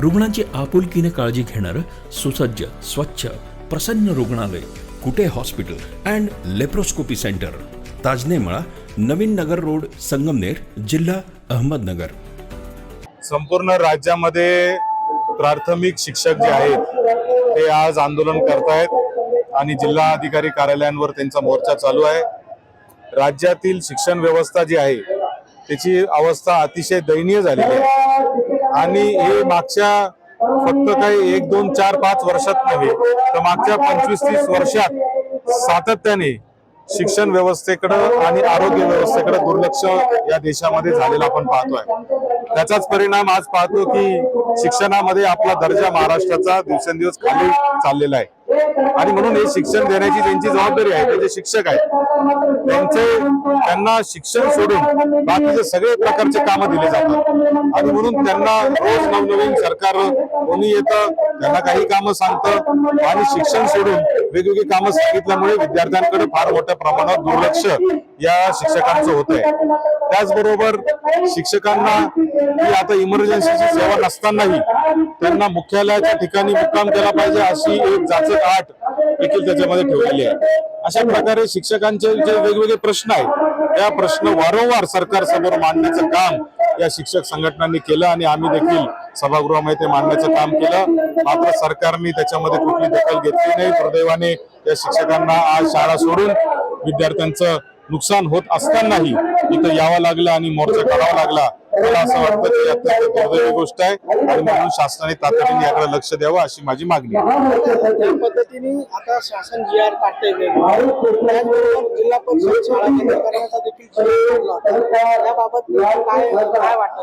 रुग्णांची आपुलकीने काळजी घेणारं सुसज्ज स्वच्छ प्रसन्न रुग्णालय Kute hospital and laparoscopy centre Tajnemala Navin Nagar road Sangamner जिल्हा अहमदनगर. संपूर्ण राज्यामध्ये प्राथमिक शिक्षक जे आहेत ते आज आंदोलन करतायत आणि जिल्हा अधिकारी कार्यालयांवर त्यांचा मोर्चा चालू आहे. राज्यातील शिक्षण व्यवस्था जी आहे त्याची अवस्था अतिशय दयनीय झालेली आहे. आणि हे मागच्या फक्त काही एक दोन चार पाच वर्षात नव्हे तर मागच्या पंचवीस तीस वर्षात सातत्याने शिक्षण व्यवस्थेकडं आणि आरोग्य व्यवस्थेकडे दुर्लक्ष या देशामध्ये झालेलं आपण पाहतोय. त्याचाच परिणाम आज पाहतो की शिक्षणामध्ये आपला दर्जा महाराष्ट्राचा दिवसेंदिवस खाली चाललेला आहे. आणि म्हणून हे शिक्षण देण्याची त्यांची जबाबदारी आहे. ते जे शिक्षक आहेत त्यांचे त्यांना शिक्षण सोडून बाकीचे सगळे प्रकारचे कामं दिले जातात. आणि म्हणून त्यांना रोज नवनवीन सरकार कोणी येतं त्यांना काही कामं सांगतं आणि शिक्षण सोडून वेगवेगळी कामं सांगितल्यामुळे विद्यार्थ्यांकडे फार मोठ्या प्रमाणात दुर्लक्ष या शिक्षकांचं होत आहे त्याचबरोबर शिक्षकांना ही आता इमर्जन्सीची सेवा नसतानाही त्यांना मुख्यालयाच्या ठिकाणी मुक्काम केला पाहिजे अशी एक जाचक आठ देखील त्याच्यामध्ये ठेवलेली आहे. अशा प्रकारे शिक्षकांचे जे वेगवेगळे प्रश्न आहेत त्या प्रश्न वारंवार सरकार समोर मांडण्याचं काम या शिक्षक संघटनांनी केलं आणि आम्ही देखील सभागृहामध्ये ते मांडण्याचं काम केलं. मात्र सरकारने त्याच्यामध्ये कुठली दखल घेतली नाही. दुर्दैवाने या शिक्षकांना आज शाळा सोडून विद्यार्थ्यांचं नुकसान होत असतानाही इथं यावं लागलं आणि मोर्चा काढावा लागला. मला असं वाटतं की अत्यंत दुर्दैवी गोष्ट आहे. आणि म्हणून शासनाने तातडीने याकडे लक्ष द्यावं अशी माझी मागणी आहे. पद्धतीने आता शासन जी आर जिल्हा परिषद शाळा केंद्र करण्याचा देखील काय काय वाटतं?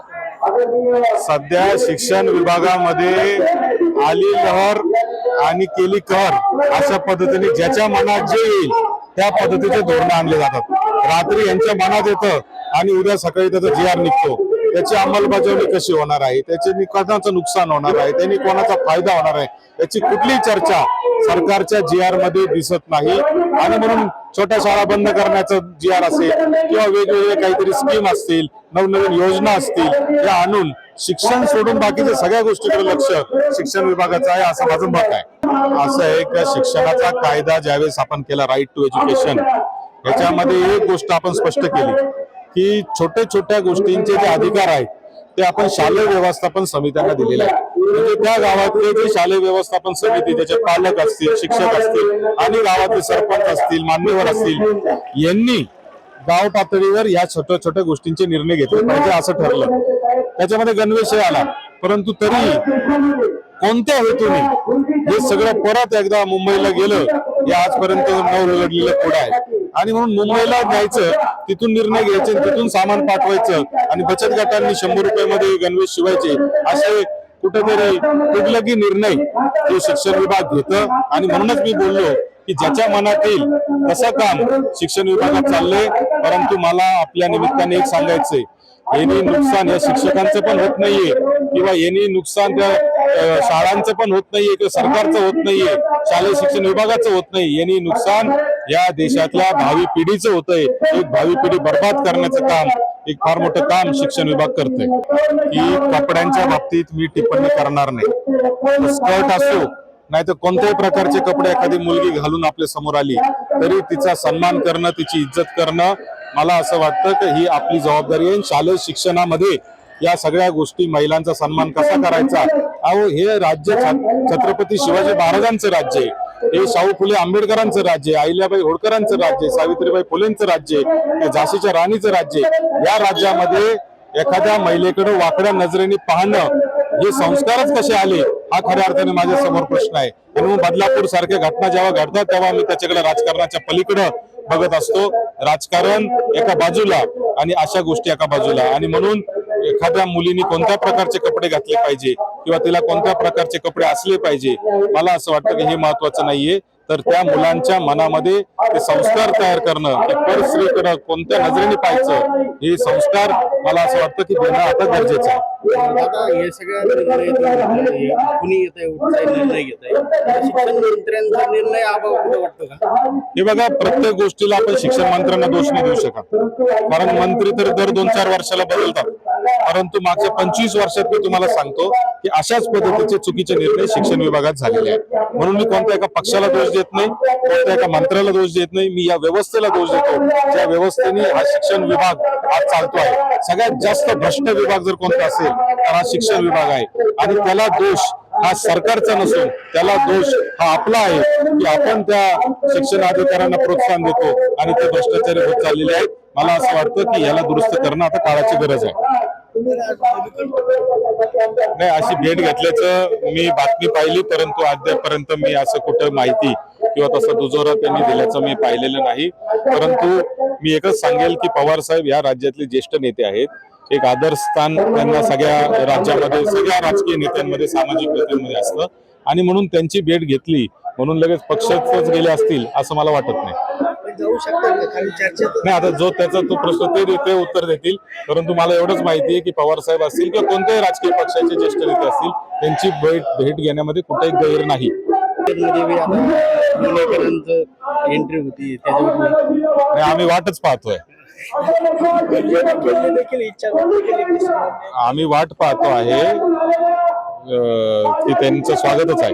सध्या शिक्षण विभागामध्ये आली लहर आणि केली कहर अशा पद्धतीने ज्याच्या मनात जे येईल त्या पद्धतीचे धोरण आणले जातात. रात्री यांच्या मनात येतं आणि उद्या सकाळी त्याचा जी निघतो. त्याची अंमलबजावणी कशी होणार आहे? त्याचे कोणाचं नुकसान होणार आहे? त्यांनी कोणाचा फायदा होणार आहे? याची कुठलीही चर्चा सरकारच्या जी आरमध्ये दिसत नाही. आणि म्हणून छोट्या शाळा बंद करण्याचं जी आर असेल किंवा वेगवेगळे काहीतरी स्कीम असतील नवनवीन योजना असतील या आणून शिक्षण सोडून बाकीच्या सगळ्या गोष्टीकडे लक्ष शिक्षण विभागाचं आहे असं माझं मत आहे. असं आहे की शिक्षणाचा कायदा ज्यावेळेस आपण केला राईट टू एज्युकेशन याच्यामध्ये एक गोष्ट आपण स्पष्ट केली. की छोट्या छोट्या गोष्टींचे जे अधिकार आहेत ते आपण शालेय व्यवस्थापन समित्यांना दिलेले आहे म्हणजे त्या गावातले जे शालेय व्यवस्थापन समिती त्याचे पालक असतील शिक्षक असतील आणि गावातले सरपंच असतील मान्यवर असतील यांनी गाव पातळीवर या छोट्या छोट्या गोष्टींचे निर्णय घेतले पाहिजे असं ठरलं. त्याच्यामध्ये गणवेश आला. परंतु तरी कोणत्या हेतूने हे सगळं परत एकदा मुंबईला गेलं हे आजपर्यंत न उलगडलेलं आहे आणि म्हणून मुंबईला जायचं तिथून निर्णय घ्यायचे तिथून सामान पाठवायचं. आणि बचत गटांनी शंभर रुपयामध्ये गणवेश शिवायचे. असे कुठेतरी कुठलाही निर्णय जो शिक्षण विभाग घेतं. आणि म्हणूनच मी बोललो की ज्याच्या मनात येईल तसं काम शिक्षण विभागात चाललंय. परंतु मला आपल्या निमित्ताने एक सांगायचंय. यांनी नुकसान या शिक्षकांचं पण होत नाहीये किंवा यांनी नुकसान त्या शाळांचं पण होत नाहीये किंवा सरकारचं होत नाहीये. शालेय शिक्षण विभागाचं होत नाही. यांनी नुकसान या देशातल्या भावी पिढीचं होतंय. एक भावी पिढी बर्बाद करण्याचं काम एक फार मोठं काम शिक्षण विभाग करतोय. की कपड्यांच्या बाबतीत मी टिप्पणी करणार नाही. स्कर्ट असो नाही तर कोणत्याही प्रकारचे कपडे एखादी मुलगी घालून आपल्यासमोर आली तरी तिचा सन्मान करणं तिची इज्जत करणं मला असं वाटतं की ही आपली जबाबदारी आहे. शालेय शिक्षणामध्ये या सगळ्या गोष्टी महिलांचा सन्मान कसा करायचा? अहो हे राज्य छत्रपती शिवाजी महाराजांचं राज्य आहे. हे शाहू फुले आंबेडकरांचं राज्य आहे अहिल्याबाई होळकरांचं राज्य सावित्रीबाई फुलेंचं राज्य झाशीच्या राणीचं राज्य या राज्यामध्ये एखाद्या महिलेकडे वाकड्या नजरेने पाहणं हे संस्कारच कसे आले हा खऱ्या अर्थाने माझ्यासमोर प्रश्न आहे. आणि मग बदलापूर सारख्या घटना जेव्हा घडतात तेव्हा मी त्याच्याकडे राजकारणाच्या पलीकडे बघत असतो. राजकारण एका बाजूला आणि अशा गोष्टी एका बाजूला. आणि म्हणून एखाद्या मुलीने कोणत्या प्रकारचे कपडे घातले पाहिजे किंवा तिला कोणत्या प्रकारचे कपडे असले पाहिजे मला असं वाटतं की हे महत्वाचं नाहीये. तर त्या मुलांच्या मनामध्ये ते संस्कार तयार करणं की परस्त्रीकडं कोणत्या नजरेने पाहायचं हे संस्कार मला असं वाटतं की देणं आता गरजेचं आहे. आता हे सगळ्या निर्णय कुणी येत आहे कुठचाही निर्णय घेत आहे शिक्षण मंत्र्यांचा निर्णय आबा कुठे वाटतो का? हे बघा प्रत्येक गोष्टीला आपण शिक्षण मंत्र्यांना दोष नाही देऊ शकत. कारण मंत्री तर दर दोन चार वर्षाला बदलतात. परंतु मागच्या पंचवीस वर्षात मी तुम्हाला सांगतो की अशाच पद्धतीचे चुकीचे निर्णय शिक्षण विभागात झालेले आहेत. म्हणून मी कोणत्या एका पक्षाला दोष देत नाही कोणत्या एका मंत्र्याला दोष देत नाही मी या व्यवस्थेला दोष देतो. ज्या व्यवस्थेने हा शिक्षण विभाग आज चालतो आहे सगळ्यात जास्त भ्रष्ट विभाग जर कोणता असेल तर हा शिक्षण विभाग आहे. आणि त्याला दोष हा सरकारचा नसून त्याला दोष हा आपला आहे की आपण त्या शिक्षण अधिकाऱ्यांना प्रोत्साहन देतो आणि ते भ्रष्टाचारी होत चाललेले आहेत. मला असं वाटतं की याला दुरुस्त करणं आता काळाची गरज आहे. नाही अशी भेट घेतल्याचं मी बातमी पाहिली परंतु अद्यापर्यंत मी असं कुठं माहिती किंवा तसं दुजोरा त्यांनी दिल्याचं मी पाहिलेलं नाही. परंतु मी एकच सांगेल की पवार साहेब या राज्यातले ज्येष्ठ नेते आहेत. एक आदर्श स्थान त्यांना सगळ्या राज्यामध्ये सगळ्या राजकीय नेत्यांमध्ये सामाजिक नेत्यांमध्ये असतं. आणि म्हणून त्यांची भेट घेतली. म्हणून लगेच पक्षातच गेले असतील असं मला वाटत नाही. आपण जाऊ शकता का? खाली चर्चेत नाही आता जो त्याचा तो प्रश्न ते ते उत्तर देतील. परंतु मला एवढंच माहिती आहे की पवार साहेब असतील किंवा कोणत्याही राजकीय पक्षाचे ज्येष्ठ नेते असतील त्यांची भेट भेट घेण्यामध्ये कुठेही गैर नाही. मध्ये एंट्री होती त्याच्यावर आम्ही वाटच पाहतोय. देखील इच्छा व्यक्त केली की समोर आम्ही वाट पाहतो आहे. अं, की त्यांचं स्वागतच आहे.